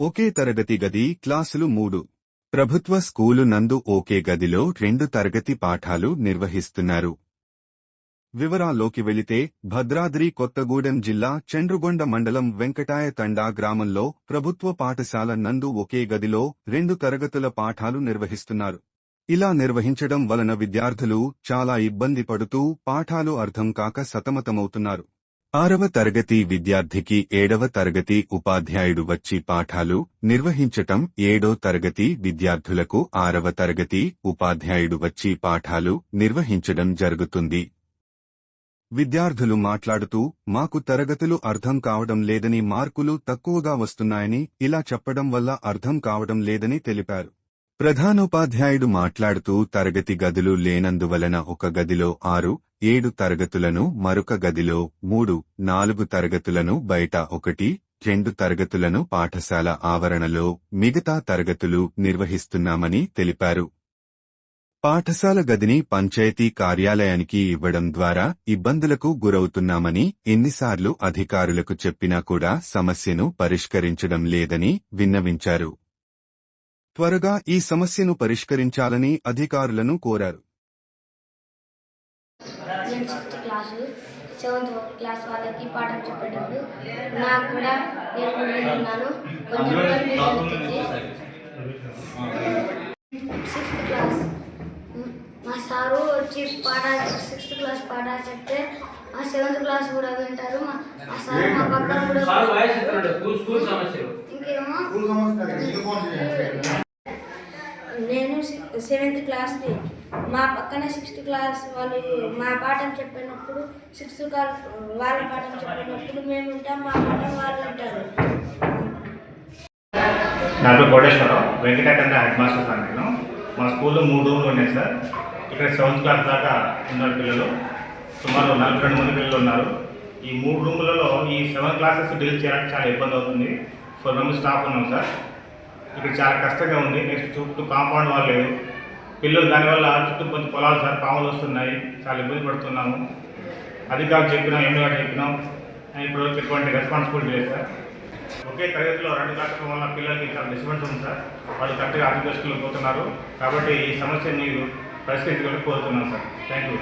ఒకే తరగతి గది క్లాసులు మూడు. ప్రభుత్వ స్కూలు నందు ఒకే గదిలో రెండు తరగతి పాఠాలు నిర్వహిస్తున్నారు. వివరాల్లోకి వెళితే భద్రాద్రి కొత్తగూడెం జిల్లా చండ్రుగొండ మండలం వెంకటాయ తండా గ్రామంలో ప్రభుత్వ పాఠశాల నందు ఒకే గదిలో రెండు తరగతుల పాఠాలు నిర్వహిస్తున్నారు. ఇలా నిర్వహించడం వలన విద్యార్థులు చాలా ఇబ్బంది పడుతూ పాఠాలు అర్థం కాక సతమతమవుతున్నారు. ఆరవ తరగతి విద్యార్థికి ఏడవ తరగతి ఉపాధ్యాయుడు వచ్చి పాఠాలు నిర్వహించటం ఏడో తరగతి విద్యార్థులకు ఆరవ తరగతి ఉపాధ్యాయుడు వచ్చి పాఠాలు నిర్వహించడం జరుగుతుంది. విద్యార్థులు మాట్లాడుతూ మాకు తరగతులు అర్థం కావడం లేదని మార్కులు తక్కువగా వస్తున్నాయని ఇలా చెప్పడం వల్ల అర్థం కావడం లేదని తెలిపారు. ప్రధానోపాధ్యాయుడు మాట్లాడుతూ తరగతి గదులు లేనందువలన ఒక గదిలో ఆరు ఏడు తరగతులను మరొక గదిలో మూడు నాలుగు తరగతులను బయట ఒకటి రెండు తరగతులను పాఠశాల ఆవరణలో మిగతా తరగతులు నిర్వహిస్తున్నామని తెలిపారు. పాఠశాల గదిని పంచాయతీ కార్యాలయానికి ఇవ్వడం ద్వారా ఇబ్బందులకు గురవుతున్నామని ఎన్నిసార్లు అధికారులకు చెప్పినా కూడా సమస్యను పరిష్కరించడం లేదని విన్నవించారు. త్వరగా ఈ సమస్యను పరిష్కరించాలని అధికారులను కోరారు నేను సిక్స్త్ క్లాసు సెవెంత్ క్లాస్ వాళ్ళకి పాఠం చెప్పేటప్పుడు. నాకు కూడా నేను వింటున్నాను కొంచెం సిక్స్త్ క్లాస్ మ్, సారు వచ్చి పాఠాలు సిక్స్త్ క్లాస్ పాఠాలు చెప్తే మా సెవెంత్ క్లాస్ కూడా వింటారు. మా సార్ మా పక్కన కూడా ఇంకేమో? నేను సెవెంత్ క్లాస్ని మా పక్కన సిక్స్త్ క్లాస్ వాళ్ళు మా పాఠం చెప్పినప్పుడు సిక్స్త్ క్లాస్ వాళ్ళ పాఠం చెప్పినప్పుడు మేము ఉంటాం మా పాఠం వాళ్ళు ఉంటారు నా పేరు Koteswararao. Venkatakanda head master sir నేను. మా స్కూల్లో మూడు రూమ్లు ఉన్నాయి సార్. ఇక్కడ సెవెంత్ క్లాస్ దాకా ఉన్నారు పిల్లలు. సుమారు నలభై రెండు మంది పిల్లలు ఉన్నారు. ఈ మూడు రూములలో ఈ సెవెన్ క్లాసెస్ డీల్ చేయడానికి చాలా ఇబ్బంది అవుతుంది. ఫోర్ మెంబర్స్ స్టాఫ్ ఉన్నాం సార్. ఇక్కడ చాలా కష్టంగా ఉంది. నెక్స్ట్ చుట్టూ కాంపౌండ్ వాళ్ళు లేదు పిల్లలు దానివల్ల చుట్టూ కొంచెం పొలాలు సార్ పాములు వస్తున్నాయి. చాలా ఇబ్బంది పడుతున్నాము. అధికారులు చెప్పినాం ఎన్నో చెప్పినాం. ఇప్పుడు ఎటువంటి రెస్పాన్సిబిలిటీ లేదు సార్. ఒకే తరగతిలో రెండు క్లాసుల వల్ల పిల్లలకి చాలా డిస్టర్బెన్స్ ఉంది సార్. వాళ్ళు కరెక్ట్గా అర్థం చేసుకుని పోతున్నారు. కాబట్టి ఈ సమస్య మీరు పరిష్కరించగలిగి కోరుతున్నాను సార్. Thank you